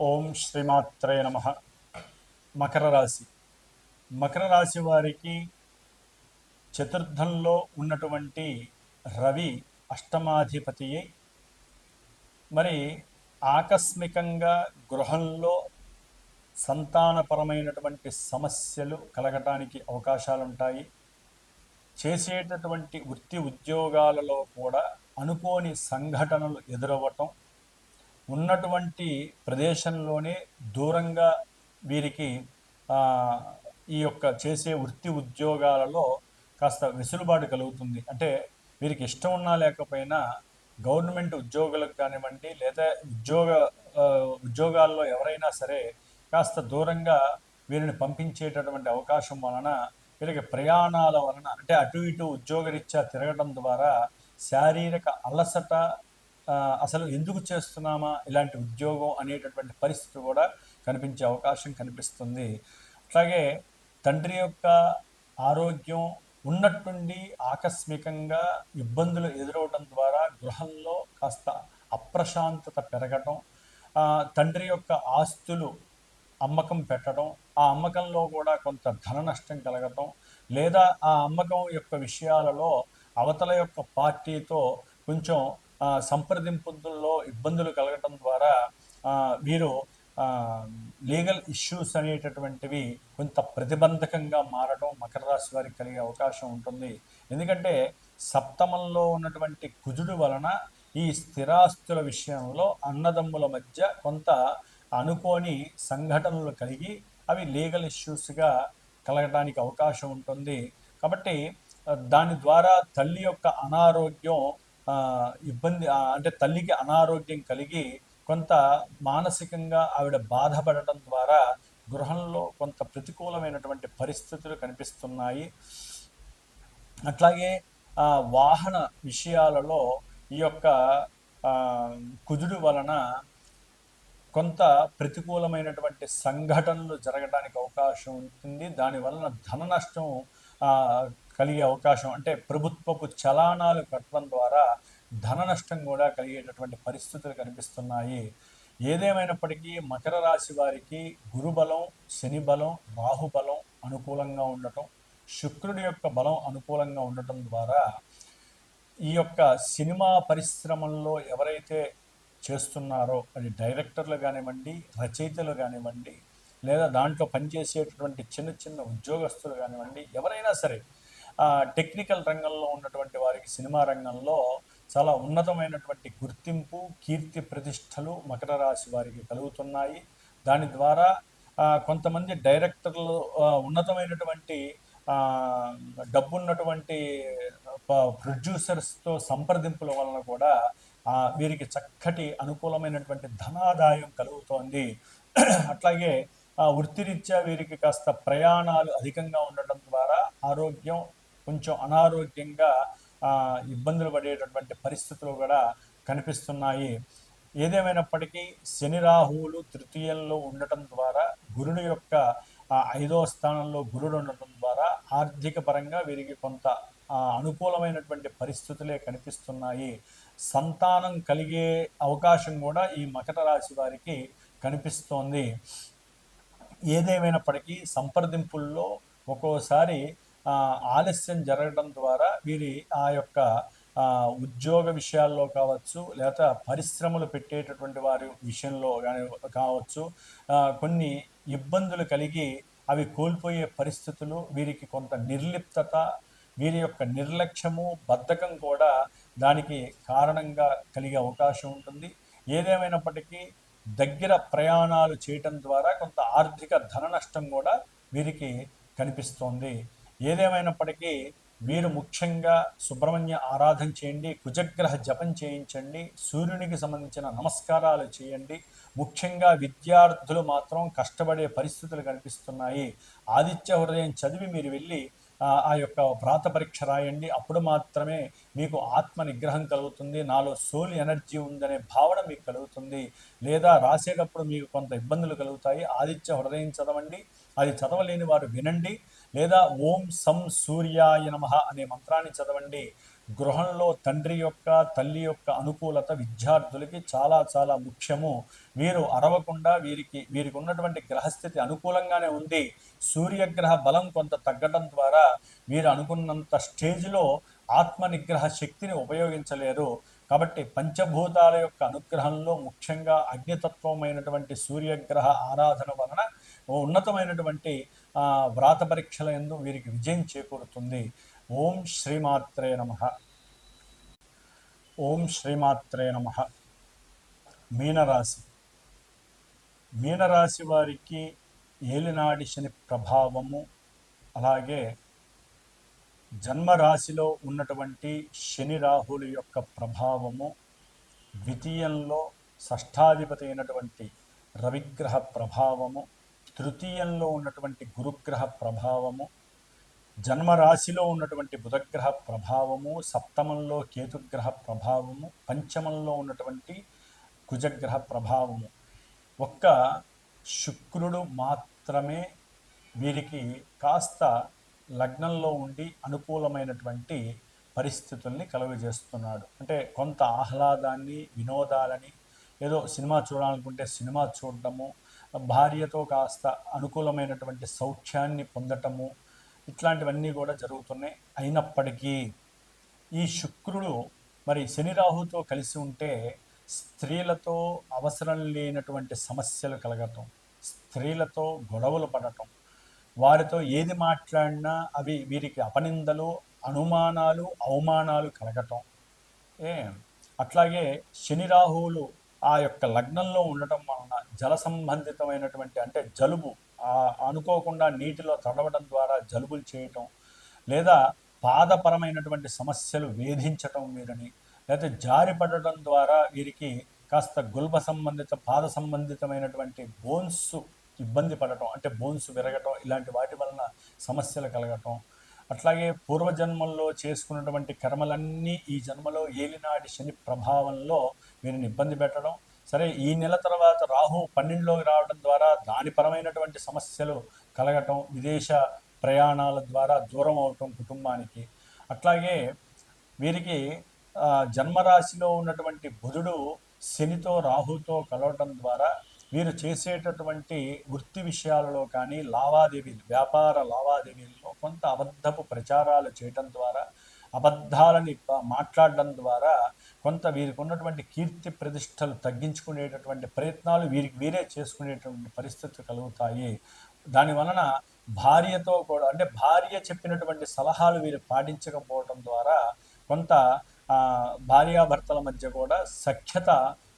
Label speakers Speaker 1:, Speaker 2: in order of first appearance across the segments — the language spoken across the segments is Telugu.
Speaker 1: ఓం శ్రీమాత్రే నమ. మకర రాశి. మకర రాశి వారికి చతుర్థంలో ఉన్నటువంటి రవి అష్టమాధిపతి మరి ఆకస్మికంగా గృహంలో సంతానపరమైనటువంటి సమస్యలు కలగటానికి అవకాశాలు ఉంటాయి చేసేటటువంటి వృత్తి ఉద్యోగాలలో కూడా అనుకోని సంఘటనలు ఎదురవ్వటం ఉన్నటువంటి ప్రదేశంలోనే దూరంగా వీరికి ఈ యొక్క చేసే వృత్తి ఉద్యోగాలలో కాస్త వెసులుబాటు కలుగుతుంది. అంటే వీరికి ఇష్టం ఉన్నా లేకపోయినా గవర్నమెంట్ ఉద్యోగులకు కానివ్వండి లేదా ఉద్యోగ ఉద్యోగాల్లో ఎవరైనా సరే కాస్త దూరంగా వీరిని పంపించేటటువంటి అవకాశం వలన వీరికి ప్రయాణాల వలన అంటే అటు ఇటు ఉద్యోగరీత్యా తిరగడం ద్వారా శారీరక అలసట అసలు ఎందుకు చేస్తున్నామా? ఇలాంటి ఉద్యోగం అనేటటువంటి పరిస్థితి కూడా కనిపించే అవకాశం కనిపిస్తుంది. అట్లాగే తండ్రి యొక్క ఆరోగ్యం ఉన్నట్టుండి ఆకస్మికంగా ఇబ్బందులు ఎదురవడం ద్వారా గృహంలో కాస్త అప్రశాంతత పెరగటం తండ్రి యొక్క ఆస్తులు అమ్మకం పెట్టడం ఆ అమ్మకంలో కూడా కొంత ధన నష్టం కలగటం లేదా ఆ అమ్మకం యొక్క విషయాలలో అవతల యొక్క పార్టీతో కొంచెం సంప్రదింపుల్లో ఇబ్బందులు కలగటం ద్వారా వీరు లీగల్ ఇష్యూస్ అనేటటువంటివి కొంత ప్రతిబంధకంగా మారడం మకర రాశి వారికి కలిగే అవకాశం ఉంటుంది. ఎందుకంటే సప్తమంలో ఉన్నటువంటి కుజుడు వలన ఈ స్థిరాస్తుల విషయంలో అన్నదమ్ముల మధ్య కొంత అనుకోని సంఘటనలు కలిగి అవి లీగల్ ఇష్యూస్గా కలగడానికి అవకాశం ఉంటుంది. కాబట్టి దాని ద్వారా తల్లి యొక్క అనారోగ్యం ఇబ్బంది అంటే తల్లికి అనారోగ్యం కలిగి కొంత మానసికంగా ఆవిడ బాధపడటం ద్వారా గృహంలో కొంత ప్రతికూలమైనటువంటి పరిస్థితులు కనిపిస్తున్నాయి. అట్లాగే వాహన విషయాలలో ఈ యొక్క కుదుడు కుజుడు వలన కొంత ప్రతికూలమైనటువంటి సంఘటనలు జరగడానికి అవకాశం ఉంటుంది. దాని వలన ధన నష్టం కలిగే అవకాశం అంటే ప్రభుత్వపు చలానాలు కట్టడం ద్వారా ధన నష్టం కూడా కలిగేటటువంటి పరిస్థితులు కనిపిస్తున్నాయి. ఏదేమైనప్పటికీ మకర రాశి వారికి గురుబలం శని బలం రాహుబలం అనుకూలంగా ఉండటం శుక్రుడి యొక్క బలం అనుకూలంగా ఉండటం ద్వారా ఈ యొక్క సినిమా పరిశ్రమల్లో ఎవరైతే చేస్తున్నారో అది డైరెక్టర్లు కానివ్వండి రచయితలు కానివ్వండి లేదా దాంట్లో పనిచేసేటటువంటి చిన్న చిన్న ఉద్యోగస్తులు కానివ్వండి ఎవరైనా సరే టెక్నికల్ రంగంలో ఉన్నటువంటి వారికి సినిమా రంగంలో చాలా ఉన్నతమైనటువంటి గుర్తింపు కీర్తి ప్రతిష్టలు మకర రాశి వారికి కలుగుతున్నాయి. దాని ద్వారా కొంతమంది డైరెక్టర్లు ఉన్నతమైనటువంటి డబ్బున్నటువంటి ప్రొడ్యూసర్స్తో సంప్రదింపుల వలన కూడా వీరికి చక్కటి అనుకూలమైనటువంటి ధనాదాయం కలుగుతోంది. అట్లాగే వృత్తిరీత్యా వీరికి కాస్త ప్రయాణాలు అధికంగా ఉండటం ద్వారా ఆరోగ్యం కొంచెం అనారోగ్యంగా ఇబ్బందులు పడేటటువంటి పరిస్థితులు కూడా కనిపిస్తున్నాయి. ఏదేమైనప్పటికీ శని రాహువులు తృతీయంలో ఉండటం ద్వారా గురుడు యొక్క ఐదో స్థానంలో గురుడు ఉండటం ద్వారా ఆర్థిక పరంగా వీరికి కొంత అనుకూలమైనటువంటి పరిస్థితులే కనిపిస్తున్నాయి. సంతానం కలిగే అవకాశం కూడా ఈ మకర రాశి వారికి కనిపిస్తోంది. ఏదేమైనప్పటికీ సంప్రదింపుల్లో ఒక్కోసారి ఆలస్యం జరగడం ద్వారా వీరి ఆ యొక్క ఉద్యోగ విషయాల్లో కావచ్చు లేదా పరిశ్రమలు పెట్టేటటువంటి వారి విషయంలో కానీ కావచ్చు కొన్ని ఇబ్బందులు కలిగి అవి కోల్పోయే పరిస్థితులు వీరికి కొంత నిర్లిప్తత వీరి యొక్క నిర్లక్ష్యము బద్ధకం కూడా దానికి కారణంగా కలిగే అవకాశం ఉంటుంది. ఏదేమైనప్పటికీ దగ్గర ప్రయాణాలు చేయటం ద్వారా కొంత ఆర్థిక ధన నష్టం కూడా వీరికి కనిపిస్తోంది. ఏదేమైనప్పటికీ మీరు ముఖ్యంగా సుబ్రహ్మణ్య ఆరాధన చేయండి కుజగ్రహ జపం చేయించండి సూర్యునికి సంబంధించిన నమస్కారాలు చేయండి. ముఖ్యంగా విద్యార్థులు మాత్రం కష్టపడే పరిస్థితులు కనిపిస్తున్నాయి. ఆదిత్య హృదయం చదివి మీరు వెళ్ళి ఆ ఆ యొక్క వ్రాత పరీక్ష రాయండి. అప్పుడు మాత్రమే మీకు ఆత్మ నిగ్రహం కలుగుతుంది. నాలో సోల్ ఎనర్జీ ఉందనే భావన మీకు కలుగుతుంది. లేదా రాసేటప్పుడు మీకు కొంత ఇబ్బందులు కలుగుతాయి. ఆదిత్య హృదయం చదవండి. అది చదవలేని వారు వినండి. లేదా ఓం సం సూర్యాయ నమ అనే మంత్రాన్ని చదవండి. గృహంలో తండ్రి యొక్క తల్లి యొక్క అనుకూలత విద్యార్థులకి చాలా చాలా ముఖ్యము. వీరు అరవకుండా వీరికి వీరికి ఉన్నటువంటి గ్రహస్థితి అనుకూలంగానే ఉంది. సూర్యగ్రహ బలం కొంత తగ్గడం ద్వారా వీరు అనుకున్నంత స్టేజ్లో ఆత్మ నిగ్రహ శక్తిని ఉపయోగించలేరు. కాబట్టి పంచభూతాల యొక్క అనుగ్రహంలో ముఖ్యంగా అగ్నితత్వమైనటువంటి సూర్యగ్రహ ఆరాధన వలన ఉన్నతమైనటువంటి వ్రాత పరీక్షల ఎందు వీరికి విజయం చేకూరుతుంది. ఓం శ్రీమాత్రే నమ. ఓం శ్రీమాత్రే నమ. మీనరాశి. మీనరాశి వారికి ఏలినాడి శని ప్రభావము అలాగే జన్మరాశిలో ఉన్నటువంటి శని రాహుల యొక్క ప్రభావము ద్వితీయంలో షష్ఠాధిపతి అయినటువంటి రవిగ్రహ ప్రభావము తృతీయంలో ఉన్నటువంటి గురుగ్రహ ప్రభావము జన్మరాశిలో ఉన్నటువంటి బుధగ్రహ ప్రభావము సప్తమంలో కేతుగ్రహ ప్రభావము పంచమంలో ఉన్నటువంటి కుజగ్రహ ప్రభావము. ఒక్క శుక్రుడు మాత్రమే వీరికి కాస్త లగ్నంలో ఉండి అనుకూలమైనటువంటి పరిస్థితుల్ని కలుగజేస్తున్నాడు. అంటే కొంత ఆహ్లాదాన్ని వినోదాలని ఏదో సినిమా చూడాలనుకుంటే సినిమా చూడటము భార్యతో కాస్త అనుకూలమైనటువంటి సౌఖ్యాన్ని పొందటము ఇట్లాంటివన్నీ కూడా జరుగుతున్నాయి. అయినప్పటికీ ఈ శుక్రుడు మరి శని రాహుతో కలిసి ఉంటే స్త్రీలతో అవసరం లేనటువంటి సమస్యలు కలగటం స్త్రీలతో గొడవలు పడటం వారితో ఏది మాట్లాడినా అవి వీరికి అపనిందలు అనుమానాలు అవమానాలు కలగటం. ఏ అట్లాగే శని రాహువులు ఆ యొక్క లగ్నంలో ఉండటం వలన జల సంబంధితమైనటువంటి అంటే జలుబు అనుకోకుండా నీటిలో తడవడం ద్వారా జలుబులు చేయటం లేదా పాదపరమైనటువంటి సమస్యలు వేధించటం వీరిని లేదా జారిపడటం ద్వారా వీరికి కాస్త గుల్బ సంబంధిత పాద సంబంధితమైనటువంటి బోన్స్ ఇబ్బంది పడటం అంటే బోన్స్ విరగటం ఇలాంటి వాటి వలన సమస్యలు కలగటం. అట్లాగే పూర్వజన్మల్లో చేసుకున్నటువంటి కర్మలన్నీ ఈ జన్మలో ఏలినాటి శని ప్రభావంలో వీరిని ఇబ్బంది పెట్టడం సరే ఈ నెల తర్వాత రాహు పన్నెండులోకి రావడం ద్వారా దాని పరమైనటువంటి సమస్యలు కలగటం విదేశ ప్రయాణాల ద్వారా దూరం అవటం కుటుంబానికి. అట్లాగే వీరికి జన్మరాశిలో ఉన్నటువంటి బుధుడు శనితో రాహుతో కలవటం ద్వారా వీరు చేసేటటువంటి వృత్తి విషయాలలో కానీ లావాదేవీలు వ్యాపార లావాదేవీల్లో కొంత అబద్ధపు ప్రచారాలు చేయటం ద్వారా అబద్ధాలని మాట్లాడడం ద్వారా కొంత వీరికి ఉన్నటువంటి కీర్తి ప్రతిష్టలు తగ్గించుకునేటటువంటి ప్రయత్నాలు వీరికి వీరే చేసుకునేటువంటి పరిస్థితులు కలుగుతాయి. దాని వలన భార్యతో కూడా అంటే భార్య చెప్పినటువంటి సలహాలు వీరు పాటించకపోవడం ద్వారా కొంత భార్యాభర్తల మధ్య కూడా సఖ్యత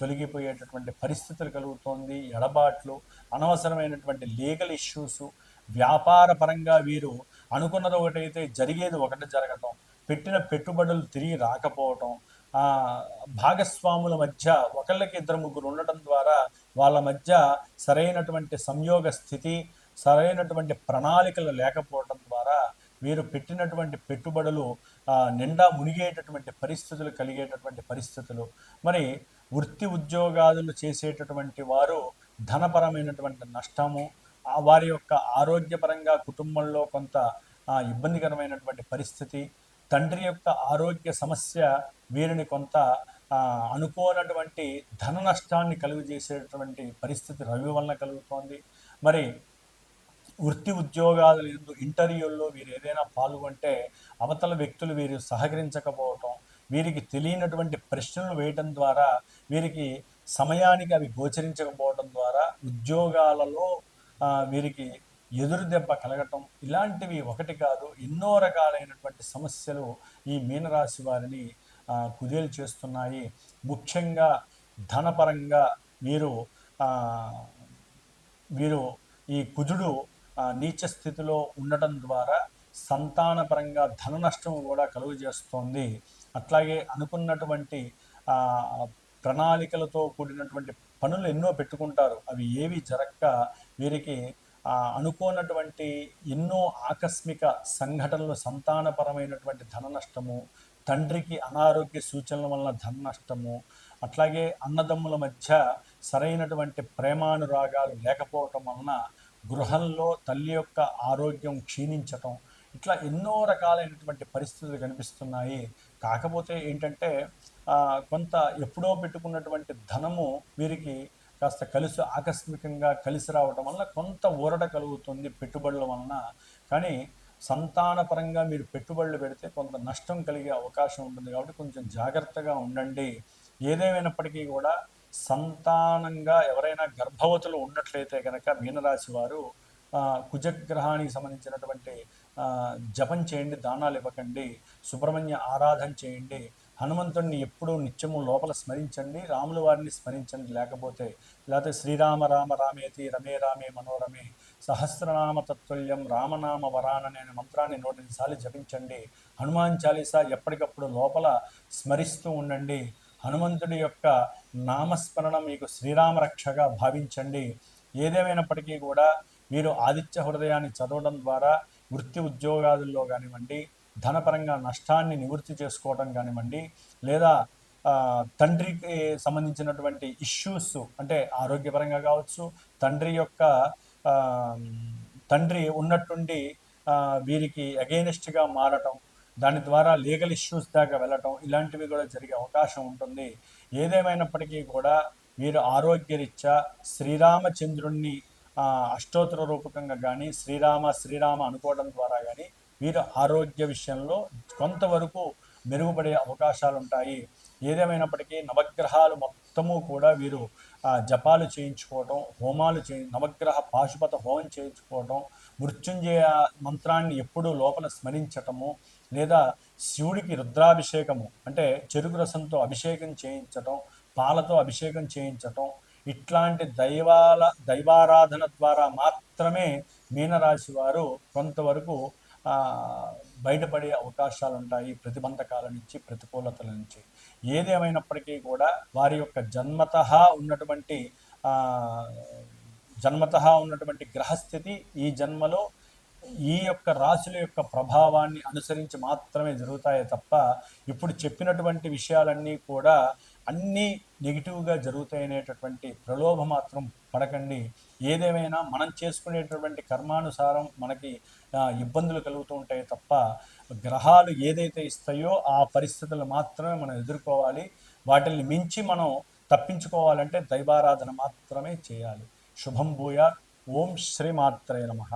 Speaker 1: తొలగిపోయేటటువంటి పరిస్థితులు కలుగుతోంది. ఎడబాట్లు అనవసరమైనటువంటి లీగల్ ఇష్యూస్ వ్యాపార పరంగా వీరు అనుకున్నది ఒకటైతే జరిగేది ఒకటి జరగటం పెట్టిన పెట్టుబడులు తిరిగి రాకపోవటం భాగస్వాముల మధ్య ఒకళ్ళకి ఇద్దరు ముగ్గురు ఉండటం ద్వారా వాళ్ళ మధ్య సరైనటువంటి సంయోగ స్థితి సరైనటువంటి ప్రణాళికలు లేకపోవటం ద్వారా వీరు పెట్టినటువంటి పెట్టుబడులు నిండా మునిగేటటువంటి పరిస్థితులు కలిగేటటువంటి పరిస్థితులు. మరి వృత్తి ఉద్యోగాదులు చేసేటటువంటి వారు ధనపరమైనటువంటి నష్టము వారి యొక్క ఆరోగ్యపరంగా కుటుంబంలో కొంత ఇబ్బందికరమైనటువంటి పరిస్థితి తండ్రి యొక్క ఆరోగ్య సమస్య వీరిని కొంత అనుకోనటువంటి ధన నష్టాన్ని కలుగజేసేటటువంటి పరిస్థితి రవి వలన కలుగుతోంది. మరి వృత్తి ఉద్యోగాలు ఎందు ఇంటర్వ్యూల్లో వీరు ఏదైనా పాల్గొంటే అవతల వ్యక్తులు వీరు సహకరించకపోవటం వీరికి తెలియనటువంటి ప్రశ్నలు వేయటం ద్వారా వీరికి సమయానికి అవి గోచరించకపోవటం ద్వారా ఉద్యోగాలలో వీరికి ఎదురు దెబ్బ కలగటం ఇలాంటివి ఒకటి కాదు. ఎన్నో రకాలైనటువంటి సమస్యలు ఈ మీనరాశి వారిని కుదేలు చేస్తున్నాయి. ముఖ్యంగా ధనపరంగా మీరు మీరు వీరు ఈ కుజుడు నీచ స్థితిలో ఉండటం ద్వారా సంతానపరంగా ధన నష్టం కూడా కలుగజేస్తోంది. అట్లాగే అనుకున్నటువంటి ప్రణాళికలతో కూడినటువంటి పనులు ఎన్నో పెట్టుకుంటారు. అవి ఏవి జరక్క వీరికి అనుకోనటువంటి ఎన్నో ఆకస్మిక సంఘటనలు సంతానపరమైనటువంటి ధన నష్టము తండ్రికి అనారోగ్య సూచనల వలన ధన నష్టము అట్లాగే అన్నదమ్ముల మధ్య సరైనటువంటి ప్రేమానురాగాలు లేకపోవటం వలన గృహంలో తల్లి యొక్క ఆరోగ్యం క్షీణించటం ఇట్లా ఎన్నో రకాలైనటువంటి పరిస్థితులు కనిపిస్తున్నాయి. కాకపోతే ఏంటంటే కొంత ఎప్పుడో పెట్టుకున్నటువంటి ధనము వీరికి కాస్త కలిసి ఆకస్మికంగా కలిసి రావటం వల్ల కొంత ఊరట కలుగుతుంది పెట్టుబడుల వలన. కానీ సంతానపరంగా మీరు పెట్టుబడులు పెడితే కొంత నష్టం కలిగే అవకాశం ఉంటుంది కాబట్టి కొంచెం జాగ్రత్తగా ఉండండి. ఏదేమైనప్పటికీ కూడా సంతానంగా ఎవరైనా గర్భవతులు ఉన్నట్లయితే కనుక మీనరాశి వారు కుజగ్రహానికి సంబంధించినటువంటి జపం చేయండి దానాలు ఇవ్వకండి సుబ్రహ్మణ్య ఆరాధన చేయండి హనుమంతుడిని ఎప్పుడూ నిత్యము లోపల స్మరించండి రాముల వారిని స్మరించండి లేకపోతే లేకపోతే శ్రీరామ రామ రామేతి రమే రామే మనోరమే సహస్రనామ తత్తుల్యం రామనామ వరాననే అనే మంత్రాన్ని నూటెనిసార్లు జపించండి. హనుమాన్ చాలీసా ఎప్పటికప్పుడు లోపల స్మరిస్తూ ఉండండి. హనుమంతుడి యొక్క నామస్మరణ మీకు శ్రీరామ రక్షగా భావించండి. ఏదేమైనప్పటికీ కూడా మీరు ఆదిత్య హృదయాన్ని చదవడం ద్వారా వృత్తి ఉద్యోగాదుల్లో కానివ్వండి ధనపరంగా నష్టాన్ని నివృత్తి చేసుకోవడం కానివ్వండి లేదా తండ్రికి సంబంధించినటువంటి ఇష్యూస్ అంటే ఆరోగ్యపరంగా కావచ్చు తండ్రి యొక్క తండ్రి ఉన్నట్టుండి వీరికి అగెయినిస్ట్గా మారటం దాని ద్వారా లీగల్ ఇష్యూస్ దాకా వెళ్ళటం ఇలాంటివి కూడా జరిగే అవకాశం ఉంటుంది. ఏదేమైనప్పటికీ కూడా వీరు ఆరోగ్యరీత్యా శ్రీరామచంద్రుణ్ణి అష్టోత్తర రూపకంగా కానీ శ్రీరామ శ్రీరామ అనుకోవడం ద్వారా కానీ వీరు ఆరోగ్య విషయంలో కొంతవరకు మెరుగుపడే అవకాశాలు ఉంటాయి ఏదేమైనప్పటికీ నవగ్రహాలు మొత్తము కూడా వీరు జపాలు చేయించుకోవటం హోమాలు చే నవగ్రహ పాశుపత హోమం చేయించుకోవటం మృత్యుంజయ మంత్రాన్ని ఎప్పుడూ లోపల స్మరించటము లేదా శివుడికి రుద్రాభిషేకము అంటే చెరుకు రసంతో అభిషేకం చేయించటం పాలతో అభిషేకం చేయించటం ఇట్లాంటి దైవాల దైవారాధన ద్వారా మాత్రమే మీనరాశి వారు కొంతవరకు బయటపడే అవకాశాలు ఉంటాయి ప్రతిబంధకాల నుంచి ప్రతికూలతల నుంచి ఏదేమైనప్పటికీ కూడా వారి యొక్క జన్మత ఉన్నటువంటి జన్మత ఉన్నటువంటి గ్రహస్థితి ఈ జన్మలో ఈ యొక్క రాశుల యొక్క ప్రభావాన్ని అనుసరించి మాత్రమే జరుగుతాయే తప్ప ఇప్పుడు చెప్పినటువంటి విషయాలన్నీ కూడా అన్నీ నెగిటివ్గా జరుగుతాయనేటటువంటి ప్రలోభ మాత్రం పడకండి. ఏదేమైనా మనం చేసుకునేటటువంటి కర్మానుసారం మనకి ఇబ్బందులు కలుగుతూ ఉంటాయి తప్ప గ్రహాలు ఏదైతే ఇస్తాయో ఆ పరిస్థితులు మాత్రమే మనం ఎదుర్కోవాలి. వాటిని మించి మనం తప్పించుకోవాలంటే దైవారాధన మాత్రమే చేయాలి. శుభం భూయా ఓం శ్రీమాత్రే నమః.